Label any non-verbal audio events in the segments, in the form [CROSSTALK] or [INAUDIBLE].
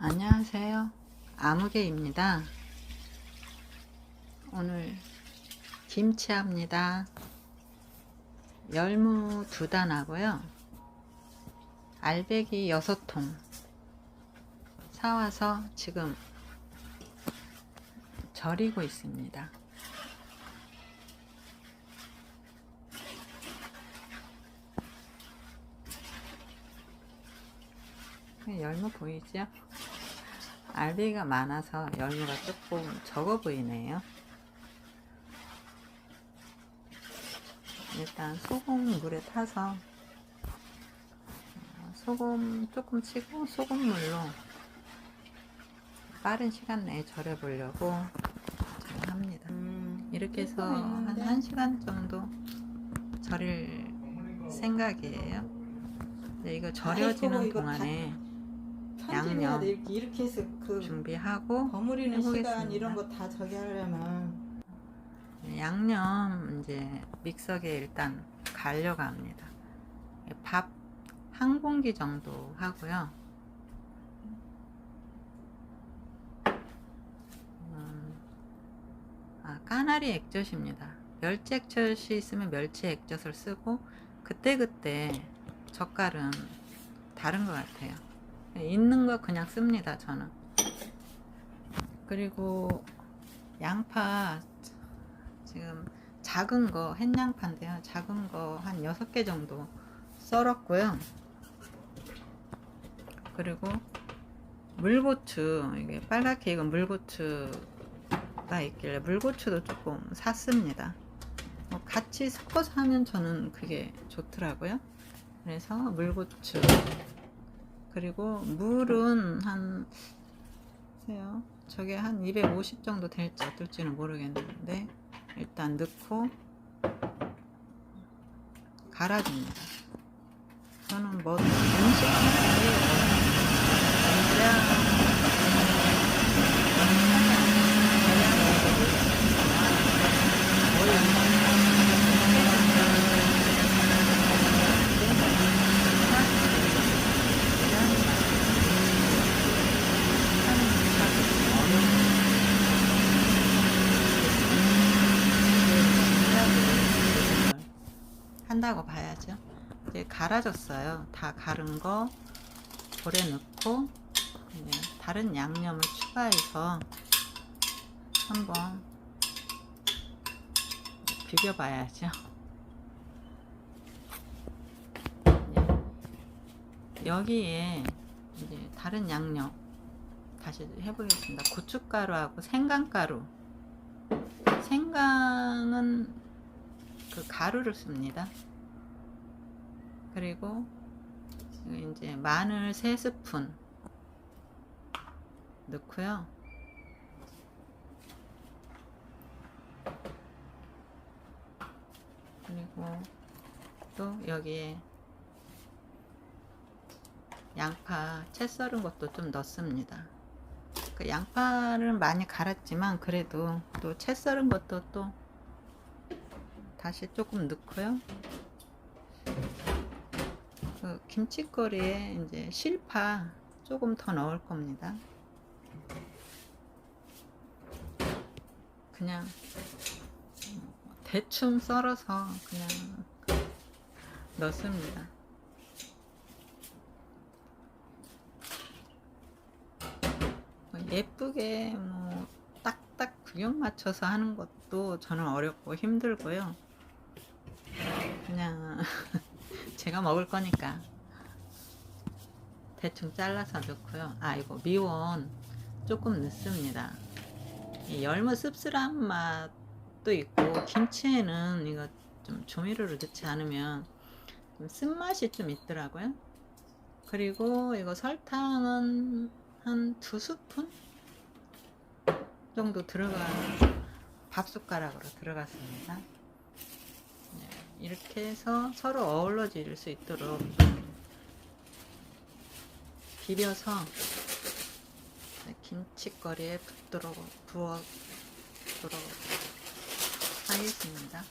안녕하세요. 아무개입니다. 오늘 김치합니다. 열무 두 단하고요. 알배기 여섯 통 사와서 지금 절이고 있습니다. 열무 보이죠? 알배기가 많아서 열무가 조금 적어 보이네요. 일단 소금 물에 타서 어, 소금 조금 치고 소금물로 빠른 시간 내에 절여 보려고 합니다. 이렇게 해서 한 1시간 정도 절일 생각이에요. 근데 이거 절여지는 동안에 양념 양념 이렇게, 이렇게 해서 그 준비하고 버무리는 해보겠습니다. 시간 이런 거 다 저기 하려면 양념 이제 믹서기에 일단 갈려고 합니다. 밥 한 공기 정도 하고요. 음, 아, 까나리 액젓입니다. 멸치 액젓이 있으면 멸치 액젓을 쓰고 그때그때 젓갈은 다른 것 같아요. 있는 거 그냥 씁니다, 저는. 그리고 양파 지금 작은 거 햇양파인데요. 작은 거 한 6개 정도 썰었고요. 그리고 물고추 이게 빨갛게 익은 물고추가 있길래 물고추도 조금 샀습니다. 뭐 같이 섞어서 하면 저는 그게 좋더라고요. 그래서 물고추 그리고 물은 한 보세요. 저게 한 250 정도 될지 어떨지는 모르겠는데 일단 넣고 갈아줍니다. 저는 뭐 음식 한다고 봐야죠. 이제 갈아졌어요. 다 갈은 거 볼에 넣고 다른 양념을 추가해서 한번 비벼봐야죠. 네. 여기에 이제 다른 양념 다시 해보겠습니다. 고춧가루하고 생강가루. 생강은 그 가루를 씁니다. 그리고 이제 마늘 3스푼 넣고요. 그리고 또 여기에 양파 채 썰은 것도 좀 넣습니다. 그 양파를 많이 갈았지만 그래도 또 채 썰은 것도 또 다시 조금 넣고요. 그 김치거리에 이제 실파 조금 더 넣을 겁니다. 그냥 대충 썰어서 그냥 넣습니다. 예쁘게 뭐 딱딱 구경 맞춰서 하는 것도 저는 어렵고 힘들고요. 그냥 [LAUGHS] 제가 먹을 거니까 대충 잘라서 넣고요. 아 이거 미원 조금 넣습니다. 이 열무 씁쓸한 맛도 있고 김치에는 이거 좀 조미료를 넣지 않으면 좀 쓴맛이 좀 있더라고요. 그리고 이거 설탕은 한 두 스푼 정도 들어가 밥 숟가락으로 들어갔습니다. 네, 이렇게 해서 서로 어우러질 수 있도록 좀 비벼서 김치거리에 붓도록 부어도록 하겠습니다.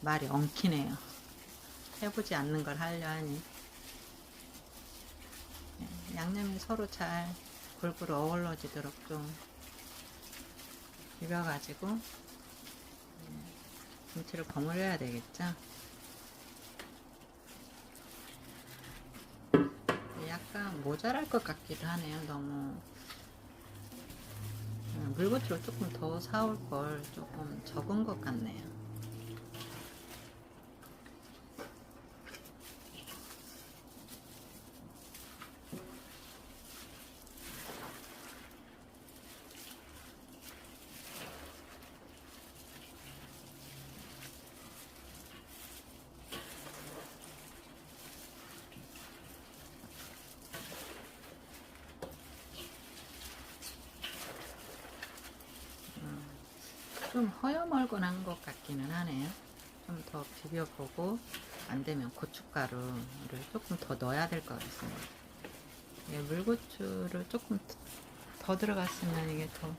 말이 엉키네요. 해보지 않는 걸 하려 하니. 네, 양념이 서로 잘 골고루 어우러지도록 좀 비벼가지고 네, 김치를 버무려야 되겠죠. 약간 모자랄 것 같기도 하네요. 너무 음, 물고추를 조금 더 사올 걸 조금 적은 것 같네요. 좀 허여멀건한 것 같기는 하네요. 좀 더 비벼보고 안 되면 고춧가루를 조금 더 넣어야 될 것 같습니다. 예, 물고추를 조금 더 들어갔으면 이게 더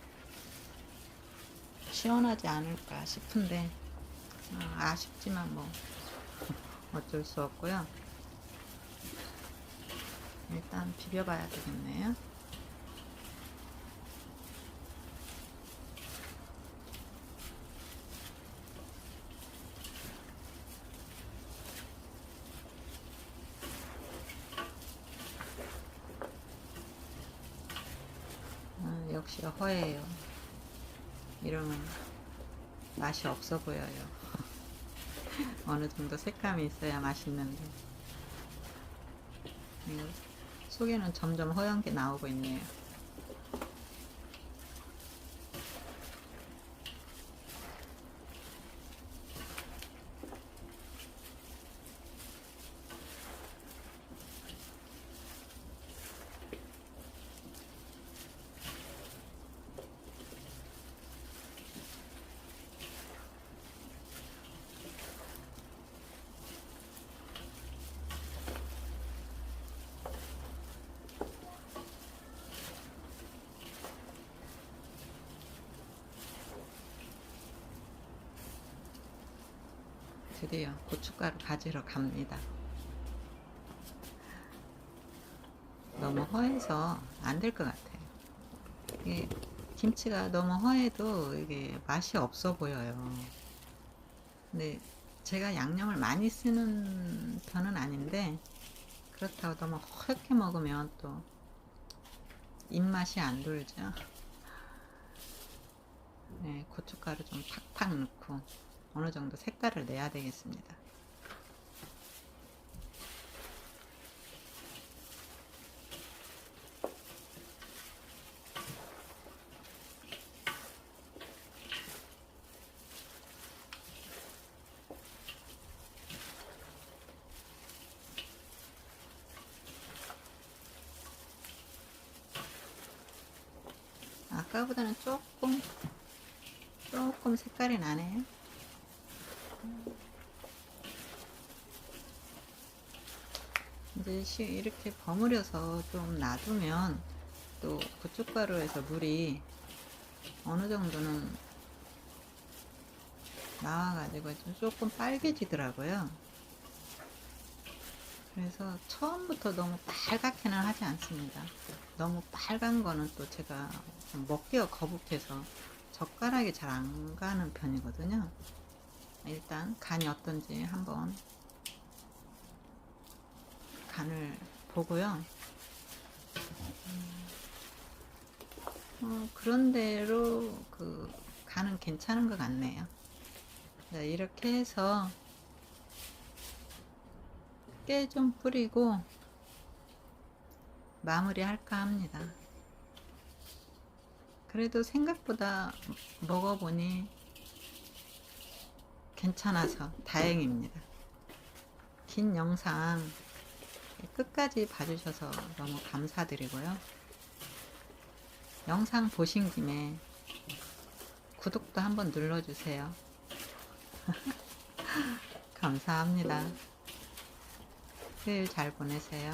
시원하지 않을까 싶은데 어, 아쉽지만 뭐 어쩔 수 없고요. 일단 비벼봐야 되겠네요. 아, 역시 허예요. 이러면 맛이 없어 보여요. [LAUGHS] 어느 정도 색감이 있어야 맛있는데. 이거 속에는 점점 허연 게 나오고 있네요. 드디어 고춧가루 가지러 갑니다. 너무 허해서 안 될 것 같아요. 이게 김치가 너무 허해도 이게 맛이 없어 보여요. 근데 제가 양념을 많이 쓰는 편은 아닌데 그렇다고 너무 허옇게 먹으면 또 입맛이 안 돌죠. 네, 고춧가루 좀 팍팍 넣고 어느 정도 색깔을 내야 되겠습니다. 아까보다는 조금 조금 색깔이 나네요. 이제 시- 이렇게 버무려서 좀 놔두면 또 고춧가루에서 물이 어느 정도는 나와가지고 좀 조금 빨개지더라고요. 그래서 처음부터 너무 빨갛게는 하지 않습니다. 너무 빨간 거는 또 제가 좀 먹기가 거북해서 젓가락이 잘 안 가는 편이거든요. 일단 간이 어떤지 한번 간을 보고요. 음, 어, 그런대로 그 간은 괜찮은 것 같네요. 자, 이렇게 해서 깨 좀 뿌리고 마무리 할까 합니다. 그래도 생각보다 먹어보니 괜찮아서 다행입니다. 긴 영상 끝까지 봐주셔서 너무 감사드리고요. 영상 보신 김에 구독도 한번 눌러주세요. [LAUGHS] 감사합니다. 수요일 잘 보내세요.